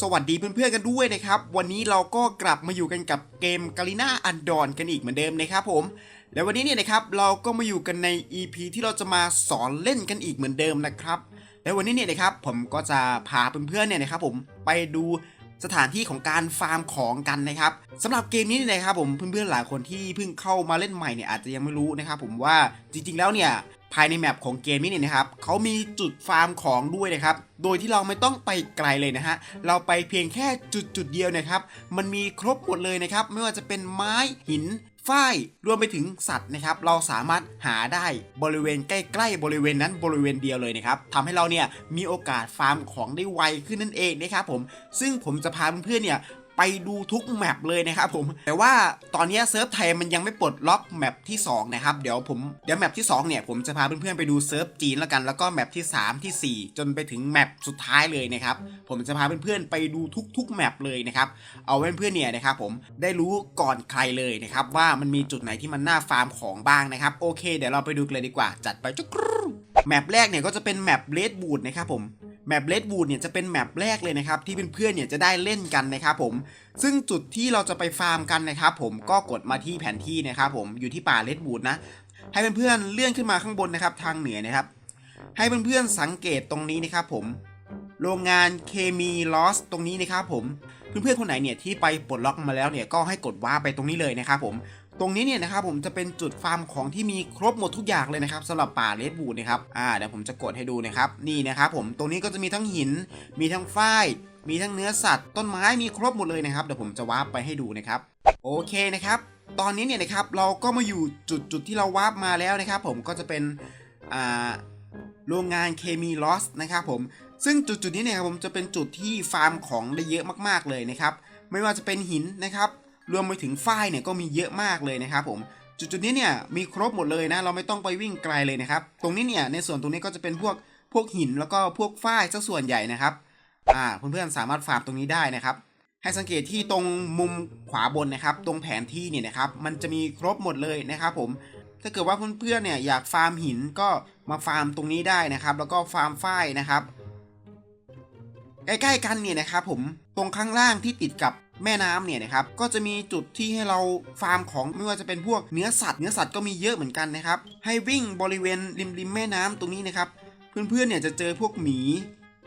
สวัสดีเพื่อนๆกันด้วยนะครับ วันนี้เราก็กลับมาอยู่กันกับเกมกาลิน่าอันดอนกันอีกเหมือนเดิมนะครับผม และวันนี้เนี่ยนะครับเราก็มาอยู่กันใน EP ที่เราจะมาสอนเล่นกันอีกเหมือนเดิมนะครับ และวันนี้เนี่ยนะครับผมก็จะพาเพื่อนๆเนี่ยนะครับผมไปดูสถานที่ของการฟาร์มของกันนะครับสำหรับเกมนี้เนี่ยนะครับผมเพื่อนๆหลายคนที่เพิ่งเข้ามาเล่นใหม่เนี่ยอาจจะยังไม่รู้นะครับผมว่าจริงๆแล้วเนี่ย ภายในแมปของเกมนี้เนี่ยนะครับเขามีจุดฟาร์มของด้วยนะครับ โดยที่เราไม่ต้องไปไกลเลยนะฮะ เราไปเพียงแค่จุดจุดเดียวนะครับ มันมีครบหมดเลยนะครับ ไม่ว่าจะเป็นไม้หินฝ้ายรวมไปถึงสัตว์นะครับ เราสามารถหาได้บริเวณใกล้ ๆ บริเวณนั้นบริเวณเดียวเลยนะครับทำให้เราเนี่ยมีโอกาสฟาร์มของได้ไวขึ้นนั่นเองนะครับผม ซึ่งผมจะพาเพื่อนๆเนี่ย ไปดูทุกแมปเลยนะครับผมแต่ว่าตอนนี้เซิร์ฟไทยมันยังไม่ปลดล็อกแมปที่2นะครับเดี๋ยวผมเดี๋ยวแมปที่2เนี่ยผมจะพาเพื่อนๆไปดูเซิร์ฟจีนแล้วกันแล้วก็แมปที่ 3 ที่ 4 จนไปถึงแมปสุดท้ายเลยนะครับผมจะพาเพื่อนๆไปดูทุกๆแมปเลยนะครับเอาเพื่อนๆเนี่ยนะครับผมได้รู้ก่อนใครเลยนะครับว่ามันมีจุดไหนที่มันน่าฟาร์มของบ้างนะครับโอเค เดี๋ยวเราไปดูกันเลยดีกว่าจัดไปจุกแมปแรกเนี่ยก็จะเป็นแมปเลดบูดนะครับผม แมปเลดบูดเนี่ยจะเป็นแมปแรกเลยนะครับที่เพื่อนๆเนี่ยจะได้เล่นกันนะครับผมซึ่งจุดที่เราจะไปฟาร์มกันนะครับผมก็กดมาที่แผนที่นะครับผมอยู่ที่ป่าเลดบูดนะให้เพื่อนๆเลื่อนขึ้นมาข้างบนนะครับทางเหนือนะครับ ให้เพื่อนๆสังเกตตรงนี้นะครับผมโรงงานเคมีลอสตรงนี้นะครับผมเพื่อนๆคนไหนเนี่ยที่ไปปลดล็อกมาแล้วเนี่ยก็ให้กดว้าไปตรงนี้เลยนะครับผม ตรงนี้เนี่ยนะครับผมจะเป็นจุดฟาร์มของที่มีครบหมดทุกอย่างเลยนะครับสำหรับป่าเลดบูดนะครับอ่าเดี๋ยวผมจะกดให้ดูนะครับนี่นะครับผมตรงนี้ก็จะมีทั้งหิน มีทั้งฝ้ายมีทั้งเนื้อสัตว์ต้นไม้มีครบหมดเลยนะครับเดี๋ยวผมจะวาร์ปไปให้ดูนะครับโอเคนะครับตอนนี้เนี่ยนะครับเราก็มาอยู่จุดจุดที่เราวาร์ปมาแล้วนะครับผมก็จะเป็นอ่าโรงงานเคมีลอสนะครับผมซึ่งจุดจุดนี้เนี่ยครับผมจะเป็นจุดที่ฟาร์มของได้เยอะมากๆเลยนะครับไม่ว่าจะเป็นหินนะครับ รวมไปถึงฝ้ายเนี่ยก็มีเยอะมากเลยนะครับผมจุดจุดนี้เนี่ยมีครบหมดเลยนะ เราไม่ต้องไปวิ่งไกลเลยนะครับ ตรงนี้เนี่ยในส่วนตรงนี้ก็จะเป็นพวกพวกหินแล้วก็พวกฝ้ายซะส่วนใหญ่นะครับอ่าเพื่อนๆสามารถฟาร์มตรงนี้ได้นะครับ ให้สังเกตที่ตรงมุมขวาบนนะครับ ตรงแผนที่เนี่ยนะครับ มันจะมีครบหมดเลยนะครับ ผม ถ้าเกิดว่าเพื่อนๆเนี่ยอยากฟาร์มหินก็มาฟาร์มตรงนี้ได้นะครับ แล้วก็ฟาร์มฝ้ายนะครับใกล้ๆกันเนี่ยนะครับผมตรงข้างล่างที่ติดกับ แม่น้ำเนี่ยนะครับก็จะมีจุดที่ให้เราฟาร์มของไม่ว่าจะเป็นพวกเนื้อสัตว์เนื้อสัตว์ก็มีเยอะเหมือนกันนะครับ ให้วิ่งบริเวณริมริมแม่น้ำตรงนี้นะครับ เพื่อนๆเนี่ยจะเจอพวกหมี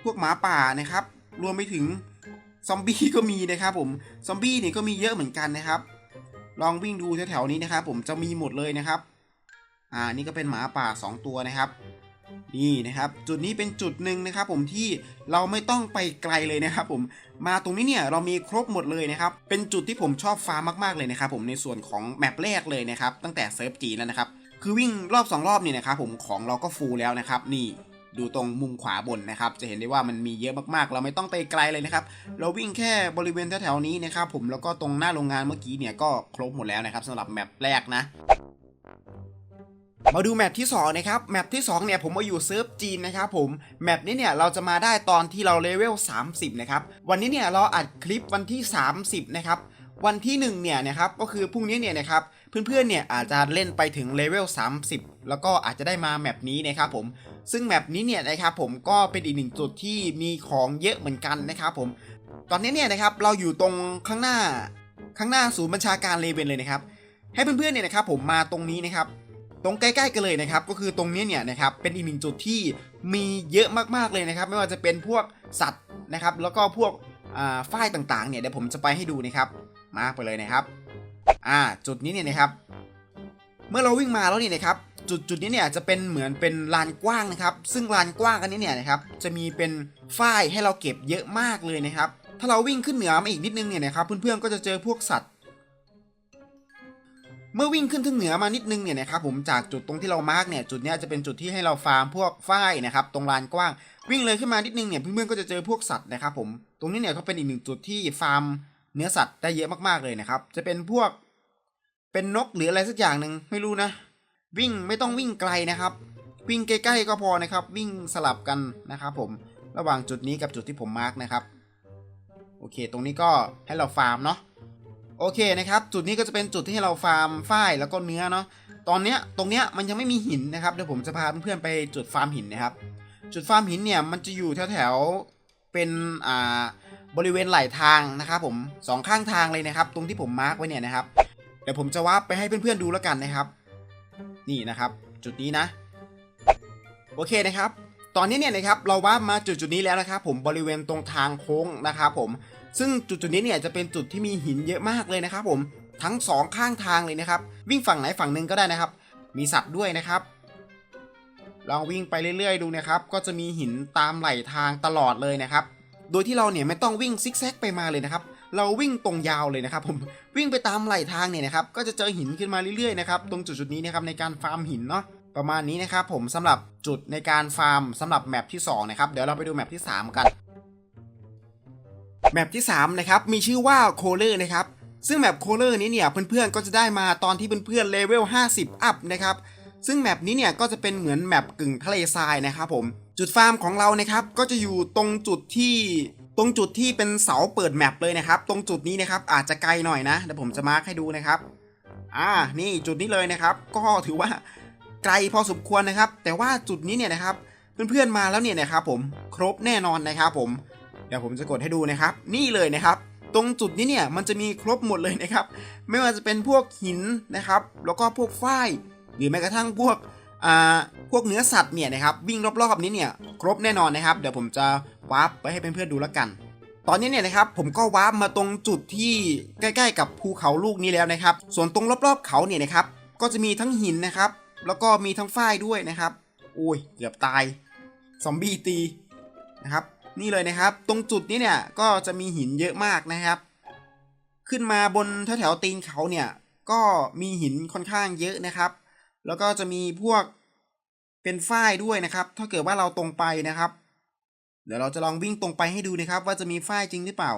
พวกหมาป่านะครับ รวมไปถึงซอมบี้ก็มีนะครับผมซอมบี้เนี่ยก็มีเยอะเหมือนกันนะครับ ลองวิ่งดูแถวๆนี้นะครับ ผมจะมีหมดเลยนะครับ อ่านี่ก็เป็นหมาป่า 2 ตัวนะครับ นี่นะครับจุดนี้เป็นจุดหนึ่งนะครับผมที่เราไม่ต้องไปไกลเลยนะครับผมมาตรงนี้เนี่ยเรามีครบหมดเลยนะครับเป็นจุดที่ผมชอบฟาร์มมากๆเลยนะครับผมในส่วนของแมปแรกเลยนะครับตั้งแต่เซิร์ฟจีแล้วนะครับคือวิ่งรอบ 2 รอบเนี่ยนะครับผมของเราก็ฟูลแล้วนะครับนี่ดูตรงมุมขวาบนนะครับ จะเห็นได้ว่ามันมีเยอะมากๆ เราไม่ต้องไปไกลเลยนะครับ เราวิ่งแค่บริเวณแถวๆนี้นะครับผมแล้วก็ตรงหน้าโรงงานเมื่อกี้เนี่ยก็ครบหมดแล้วนะครับสำหรับแมปแรกนะ มาดูแมปที่2นะครับแมปที่2เนี่ยผมมาอยู่เซิร์ฟจีนนะครับผมแมปนี้เนี่ยเราจะมาได้ตอนที่เราเลเวล 30 นะครับ วันนี้เนี่ยเราอัดคลิปวันที่ 30 นะครับ วันที่1เนี่ยนะครับก็คือพรุ่งนี้เนี่ยนะครับเพื่อนๆเนี่ยอาจจะเล่นไปถึงเลเวล 30 แล้วก็อาจจะได้มาแมปนี้นะครับผมซึ่งแมปนี้เนี่ยนะครับผมก็เป็นอีกหนึ่งจุดที่มีของเยอะเหมือนกันนะครับผมตอนนี้เนี่ยนะครับเราอยู่ตรงข้างหน้าข้างหน้าศูนย์บัญชาการเลเวนเลยนะครับให้เพื่อนๆเนี่ยนะครับผมมาตรงนี้นะครับ ตรงใกล้ๆกันเลยนะครับก็คือตรงนี้เนี่ยนะครับเป็นอีกหนึ่งจุดที่มีเยอะมากๆเลยนะครับ ไม่ว่าจะเป็นพวกสัตว์นะครับ แล้วก็พวกฝ้ายต่างๆเนี่ยเดี๋ยวผมจะไปให้ดูนะครับ มาไปเลยนะครับ อ่าจุดนี้เนี่ยนะครับ เมื่อเราวิ่งมาแล้วนี่นะครับ จุดจุดนี้เนี่ยจะเป็นเหมือนเป็นลานกว้างนะครับ ซึ่งลานกว้างอันนี้เนี่ยนะครับจะมีเป็นฝ้ายให้เราเก็บเยอะมากเลยนะครับ ถ้าเราวิ่งขึ้นเหนือมาอีกนิดนึงเนี่ยนะครับเพื่อนๆก็จะเจอพวกสัตว์ เมื่อวิ่งขึ้นถึงเหนือมานิดนึงเนี่ยนะครับผมจากจุดตรงที่เรามาร์กเนี่ยจุดนี้จะเป็นจุดที่ให้เราฟาร์มพวกฝ้ายนะครับตรงลานกว้าง วิ่งเลยขึ้นมานิดนึงเนี่ยเพื่อนๆก็จะเจอพวกสัตว์นะครับผมตรงนี้เนี่ยก็เป็นอีกหนึ่งจุดที่ฟาร์มเนื้อสัตว์ได้เยอะมากๆเลยนะครับจะเป็นพวกเป็นนกหรืออะไรสักอย่างหนึ่งไม่รู้นะ วิ่งไม่ต้องวิ่งไกลนะครับ วิ่งใกล้ๆก็พอนะครับ วิ่งสลับกันนะครับผมระหว่างจุดนี้กับจุดที่ผมมาร์กนะครับโอเค ตรงนี้ก็ให้เราฟาร์มเนาะ โอเคนะครับ จุดนี้ก็จะเป็นจุดที่ให้เราฟาร์มฝ้ายแล้วก็เนื้อเนาะตอนเนี้ยตรงเนี้ยมันยังไม่มีหินนะครับเดี๋ยวผมจะพาเพื่อนๆไปจุดฟาร์มหินนะครับ จุดฟาร์มหินเนี่ยมันจะอยู่แถวๆเป็นอ่าบริเวณไหลทางนะครับผมสองข้างทางเลยนะครับ ตรงที่ผมมาร์กไว้เนี่ยนะครับเดี๋ยวผมจะวาร์ปไปให้เพื่อนๆดูแล้วกันนะครับ นี่นะครับ จุดนี้นะ โอเคนะครับ ตอนนี้เนี่ยนะครับเราวาร์ปมาจุดจุดๆนี้แล้วนะครับ ผมบริเวณตรงทางโค้งนะครับผม ซึ่งจุดจุดๆนี้เนี่ยจะเป็นจุดที่มีหินเยอะมากเลยนะครับผมทั้งสองข้างทางเลยนะครับ วิ่งฝั่งไหนฝั่งหนึ่งก็ได้นะครับ มีสัตว์ด้วยนะครับลองวิ่งไปเรื่อยๆ ดูนะครับ ก็จะมีหินตามไหลทางตลอดเลยนะครับ โดยที่เราเนี่ยไม่ต้องวิ่งซิกแซกไปมาเลยนะครับ เราวิ่งตรงยาวเลยนะครับ ผมวิ่งไปตามไหลทางเนี่ยนะครับ ก็จะเจอหินขึ้นมาเรื่อยๆนะครับตรงจุดๆนี้นะครับในการฟาร์มหินเนาะประมาณนี้นะครับผมสำหรับจุดในการฟาร์มสำหรับแมปที่2นะครับเดี๋ยวเราไปดูแมปที่ 3 กัน แมปที่3นะครับมีชื่อว่าโคเลอร์นะครับซึ่งแมปโคเลอร์นี้เนี่ยเพื่อนๆก็จะได้มาตอนที่เพื่อนๆเลเวล50 อัพนะครับซึ่งแมปนี้เนี่ยก็จะเป็นเหมือนแมปกึ่งทะเลทรายนะครับผมจุดฟาร์มของเรานะครับก็จะอยู่ตรงจุดที่ตรงจุดที่เป็นเสาเปิดแมปเลยนะครับ ตรงจุดนี้นะครับอาจจะไกลหน่อยนะเดี๋ยวผมจะมาร์คให้ดูนะครับอ่านี่จุดนี้เลยนะครับ ก็ถือว่าไกลพอสมควรนะครับ แต่ว่าจุดนี้เนี่ยนะครับเพื่อนๆมาแล้วเนี่ยนะครับผมครบแน่นอนนะครับผม ดี๋ยวผมจะกดให้ดูนะครับ นี่เลยนะครับ ตรงจุดนี้เนี่ยมันจะมีครบหมดเลยนะครับ ไม่ว่าจะเป็นพวกหินนะครับ แล้วก็พวกฝ้ายหรือแม้กระทั่งพวกอ่าพวกเนื้อสัตว์เนี่ยนะครับวิ่งรอบๆนี้เนี่ยครบแน่นอนนะครับ เดี๋ยวผมจะวาร์ปไปให้เพื่อนๆดูแล้วกัน ตอนนี้เนี่ยนะครับผมก็วาร์ปมาตรงจุดที่ใกล้ ๆ กับภูเขาลูกนี้แล้วนะครับ ส่วนตรงรอบๆเขาเนี่ยนะครับก็จะมีทั้งหินนะครับ แล้วก็มีทั้งฝ้ายด้วยนะครับโอ้ยเกือบตายซอมบี้ตีนะครับ นี่เลยนะครับ ตรงจุดนี้เนี่ยก็จะมีหินเยอะมากนะครับ ขึ้นมาบนแถวๆตีนเขาเนี่ยก็มีหินค่อนข้างเยอะนะครับ แล้วก็จะมีพวกเป็นฝ้ายด้วยนะครับ ถ้าเกิดว่าเราตรงไปนะครับ เดี๋ยวเราจะลองวิ่งตรงไปให้ดูนะครับ ว่าจะมีฝ้ายจริงหรือเปล่า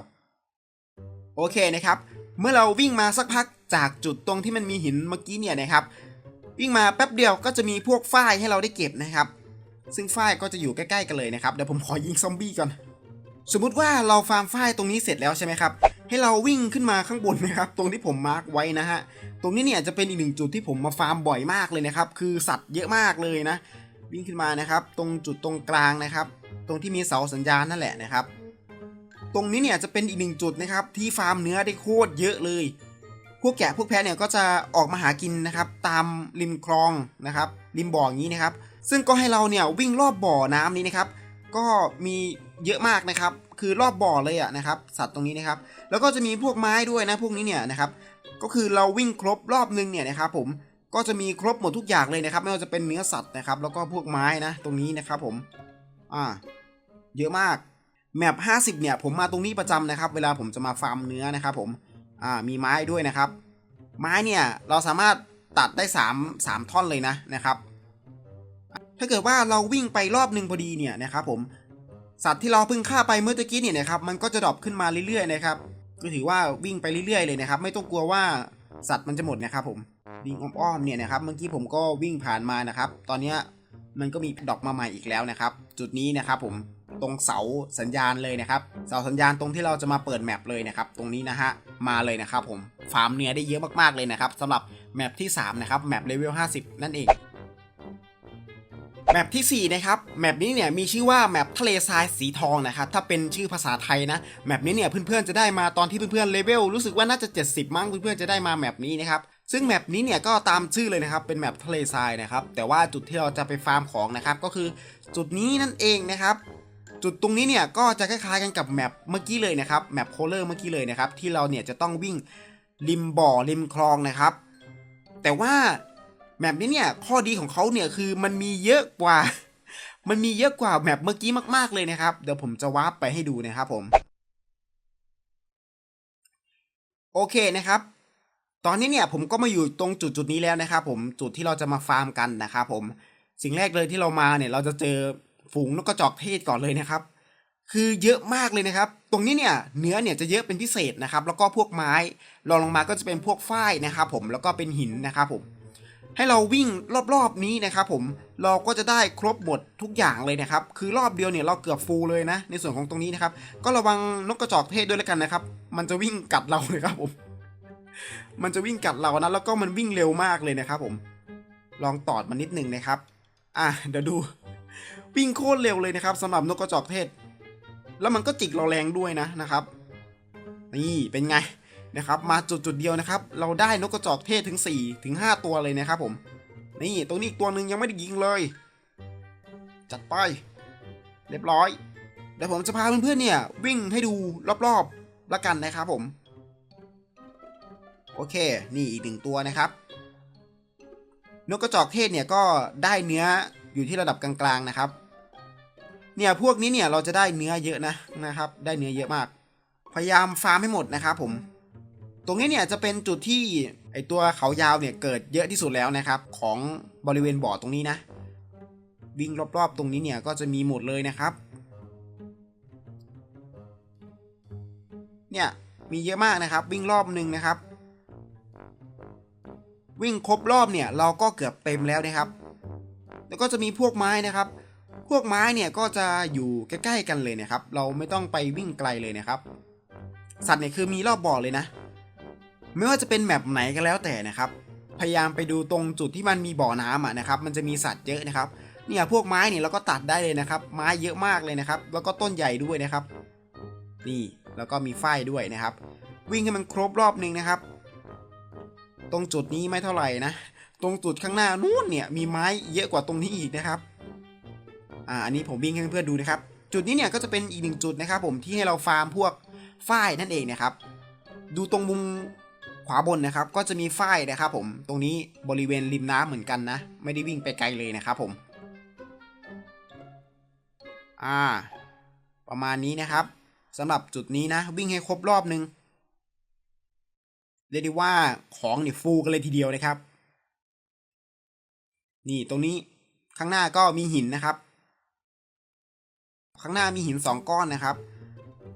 โอเคนะครับ เมื่อเราวิ่งมาสักพักจากจุดตรงที่มันมีหินเมื่อกี้เนี่ยนะครับ วิ่งมาแป๊บเดียวก็จะมีพวกฝ้ายให้เราได้เก็บนะครับ ซึ่งฝ้ายก็จะอยู่ใกล้ๆกันเลยนะครับเดี๋ยวผมขอยิงซอมบี้ก่อนสมมุติว่าเราฟาร์มฝ้ายตรงนี้เสร็จแล้วใช่ไหมครับให้เราวิ่งขึ้นมาข้างบนนะครับ ตรงที่ผมมาร์กไว้นะฮะตรงนี้เนี่ยจะเป็นอีกหนึ่งจุดที่ผมมาฟาร์มบ่อยมากเลยนะครับ คือสัตว์เยอะมากเลยนะ วิ่งขึ้นมานะครับ ตรงจุดตรงกลางนะครับ ตรงที่มีเสาสัญญาณนั่นแหละนะครับ ตรงนี้เนี่ยจะเป็นอีกหนึ่งจุดนะครับที่ฟาร์มเนื้อได้โคตรเยอะเลย พวกแกะพวกแพะเนี่ยก็จะออกมาหากินนะครับ ตามริมคลองนะครับ ริมบ่ออย่างนี้นะครับ ซึ่งก็ให้เราเนี่ยวิ่งรอบบ่อน้ำนี้นะครับ ก็มีเยอะมากนะครับ คือรอบบ่อเลยอะนะครับ สัตว์ตรงนี้นะครับ แล้วก็จะมีพวกไม้ด้วยนะพวกนี้เนี่ยนะครับ ก็คือเราวิ่งครบรอบนึงเนี่ยนะครับผม ก็จะมีครบหมดทุกอย่างเลยนะครับ ไม่ว่าจะเป็นเนื้อสัตว์นะครับ แล้วก็พวกไม้นะ ตรงนี้นะครับผม อ่า เยอะมาก แมป50 เนี่ย ผมมาตรงนี้ประจำนะครับ เวลาผมจะมาฟาร์มเนื้อนะครับผม อ่า มีไม้ด้วยนะครับ ไม้เนี่ย เราสามารถตัดได้ 3 3 ท่อนเลยนะนะครับ ถ้าเกิดว่าเราวิ่งไปรอบหนึ่งพอดีเนี่ยนะครับผมสัตว์ที่เราเพิ่งฆ่าไปเมื่อตะกี้เนี่ยนะครับมันก็จะดรอปขึ้นมาเรื่อยๆนะครับก็ถือว่าวิ่งไปเรื่อยๆเลยนะครับ ไม่ต้องกลัวว่าสัตว์มันจะหมดนะครับผมวิ่งอ้อมๆเนี่ยนะครับเมื่อกี้ผมก็วิ่งผ่านมานะครับ ตอนนี้มันก็มีดอกมาใหม่อีกแล้วนะครับ จุดนี้นะครับผมตรงเสาสัญญาณเลยนะครับ เสาสัญญาณตรงที่เราจะมาเปิดแมปเลยนะครับ ตรงนี้นะฮะมาเลยนะครับผมฟาร์มเนื้อได้เยอะมากๆเลยนะครับสำหรับแมปที่3นะครับแมปเลเวล50 นั่นเอง แมปทีสี่ 4 นะครับ แมปนี้เนี่ยมีชื่อว่าแมปทะเลทรายสีทองนะครับ ถ้าเป็นชื่อภาษาไทยนะ แมปนี้เนี่ยเพื่อนๆจะได้มาตอนที่เพื่อนๆเลเวลรู้สึกว่าน่าจะ 70 มั้งเพื่อนๆจะได้มาแมปนี้นะครับซึ่งแมปนี้เนี่ยก็ตามชื่อเลยนะครับ เป็นแมปทะเลทรายนะครับ แต่ว่าจุดที่เราจะไปฟาร์มของนะครับ ก็คือจุดนี้นั่นเองนะครับจุดตรงนี้เนี่ยก็จะคล้ายๆกันกับแมปเมื่อกี้เลยนะครับแมปโคเลอร์เมื่อกี้เลยนะครับที่เราเนี่ยจะต้องวิ่งริมบ่อริมคลองนะครับ แต่ว่า แมปนี้เนี่ยข้อดีของเขาเนี่ยคือมันมีเยอะกว่า มันมีเยอะกว่าแมปเมื่อกี้มาก ๆเลยนะครับ เดี๋ยวผมจะวาร์ปไปให้ดูนะครับผม โอเคนะครับ ตอนนี้เนี่ยผมก็มาอยู่ตรงจุดจุดๆนี้แล้วนะครับผมจุดที่เราจะมาฟาร์มกันนะครับผมสิ่งแรกเลยที่เรามาเนี่ยเราจะเจอฝูงนกกระจอกเทศก่อนเลยนะครับ คือเยอะมากเลยนะครับ ตรงนี้เนี่ยเนื้อเนี่ยจะเยอะเป็นพิเศษนะครับ แล้วก็พวกไม้รองลงมาก็จะเป็นพวกฝ้ายนะครับผมแล้วก็เป็นหินนะครับผม ให้เราวิ่งรอบๆนี้นะครับผมเราก็จะได้ครบหมดทุกอย่างเลยนะครับ คือรอบเดียวเนี่ยเราเกือบฟูลเลยนะ ในส่วนของตรงนี้นะครับ ก็ระวังนกกระจอกเทศด้วยแล้วกันนะครับ มันจะวิ่งกัดเราเลยครับผม มันจะวิ่งกัดเรานะ แล้วก็มันวิ่งเร็วมากเลยนะครับ ผม ลองตอดมันนิดหนึ่งนะครับ อะเดี๋ยวดู วิ่งโคตรเร็วเลยนะครับสำหรับนกกระจอกเทศ แล้วมันก็จิกเราแรงด้วยนะนะครับ นี่เป็นไง นะครับมาจุดจุดๆเดียวนะครับเราได้นกกระจอกเทศถึง4ถึง5ตัวเลยนะครับผมนี่ตรงนี้อีกตัวหนึ่งยังไม่ได้ยิงเลย จัดไป เรียบร้อยเดี๋ยวผมจะพาเพื่อนๆเนี่ยวิ่งให้ดูรอบๆละกันนะครับผม โอเค นี่อีกหนึ่งตัวนะครับ นกกระจอกเทศเนี่ยก็ได้เนื้ออยู่ที่ระดับกลางๆนะครับ เนี่ยพวกนี้เนี่ยเราจะได้เนื้อเยอะนะนะครับ ได้เนื้อเยอะมาก พยายามฟาร์มให้หมดนะครับผม ตรงนี้เนี่ยจะเป็นจุดที่ไอตัวเขายาวเนี่ยเกิดเยอะที่สุดแล้วนะครับ ของบริเวณบ่อตรงนี้นะ วิ่งรอบๆ ตรงนี้เนี่ยก็จะมีหมดเลยนะครับ เนี่ยมีเยอะมากนะครับวิ่งรอบหนึ่งนะครับ วิ่งครบรอบเนี่ยเราก็เกือบเต็มแล้วนะครับ แล้วก็จะมีพวกไม้นะครับ พวกไม้เนี่ยก็จะอยู่ใกล้ๆกันเลยนะครับ เราไม่ต้องไปวิ่งไกลเลยนะครับ สัตว์เนี่ยคือมีรอบบ่อเลยนะ ไม่ว่าจะเป็นแมปไหนก็แล้วแต่นะครับ พยายามไปดูตรงจุดที่มันมีบ่อน้ำอะนะครับ มันจะมีสัตว์เยอะนะครับ เนี่ยพวกไม้เนี่ยเราก็ตัดได้เลยนะครับ ไม้เยอะมากเลยนะครับ แล้วก็ต้นใหญ่ด้วยนะครับ นี่แล้วก็มีฝ้ายด้วยนะครับ วิ่งให้มันครบรอบหนึ่งนะครับ ตรงจุดนี้ไม่เท่าไหร่นะ ตรงจุดข้างหน้านู้นเนี่ยมีไม้เยอะกว่าตรงนี้อีกนะครับ อ่าอันนี้ผมวิ่งให้เพื่อนดูนะครับ จุดนี้เนี่ยก็จะเป็นอีกหนึ่งจุดนะครับ ผมที่ให้เราฟาร์มพวกฝ้ายนั่นเองนะครับ ดูตรงมุม ขวาบนนะครับก็จะมีฝ้ายนะครับผมตรงนี้บริเวณริมน้ำเหมือนกันนะ ไม่ได้วิ่งไปไกลเลยนะครับผม อ่า ประมาณนี้นะครับสำหรับจุดนี้นะ วิ่งให้ครบรอบนึงเรียกได้ว่าของเนี่ยฟูกันเลยทีเดียวนะครับ นี่ตรงนี้ข้างหน้าก็มีหินนะครับ ข้างหน้ามีหินสองก้อนนะครับ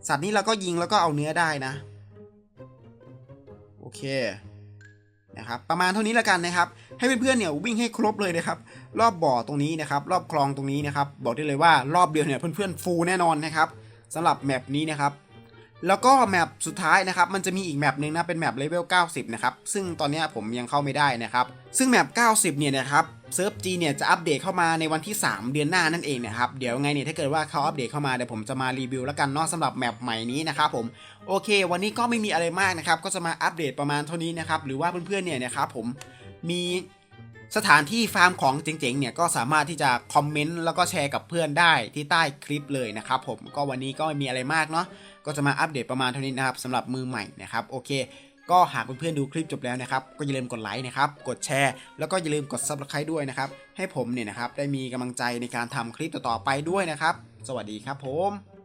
สัตว์นี้เราก็ยิงแล้วก็เอาเนื้อได้นะ เคนะครับประมาณเท่านี้ละกันนะครับ ให้เพื่อนๆเนี่ยวิ่งให้ครบเลยนะครับ รอบบ่อตรงนี้นะครับ รอบคลองตรงนี้นะครับ บอกได้เลยว่ารอบเดียวเนี่ยเพื่อนๆฟูแน่นอนนะครับสำหรับแมปนี้นะครับแล้วก็แมปสุดท้ายนะครับมันจะมีอีกแมปหนึ่งนะเป็นแมปเลเวล 90 นะครับ ซึ่งตอนนี้ผมยังเข้าไม่ได้นะครับ ซึ่งแมป 90 เนี่ยนะครับ เซิร์ฟจีเนี่ยจะอัปเดตเข้ามาในวันที่ 3 เดือนหน้านั่นเองนะครับ เดี๋ยวไงเนี่ยถ้าเกิดว่าเขาอัปเดตเข้ามาเดี๋ยวผมจะมารีวิวแล้วกันเนาะสำหรับแมปใหม่นี้นะครับผมโอเค วันนี้ก็ไม่มีอะไรมากนะครับ ก็จะมาอัปเดตประมาณเท่านี้นะครับ หรือว่าเพื่อนๆเนี่ยนะครับผมมีสถานที่ฟาร์มของเจ๋งๆเนี่ยก็สามารถที่จะคอมเมนต์แล้วก็แชร์กับเพื่อนได้ที่ใต้คลิปเลยนะครับผมก็วันนี้ก็ไม่มีอะไรมากเนาะก็จะมาอัปเดตประมาณเท่านี้นะครับสำหรับมือใหม่นะครับโอเค ก็หากเพื่อนๆดูคลิปจบแล้วนะครับ ก็อย่าลืมกดไลค์นะครับ กดแชร์ แล้วก็อย่าลืมกดซับสไครต์ด้วยนะครับ ให้ผมเนี่ยนะครับได้มีกำลังใจในการทำคลิปต่อๆไปด้วยนะครับ สวัสดีครับผม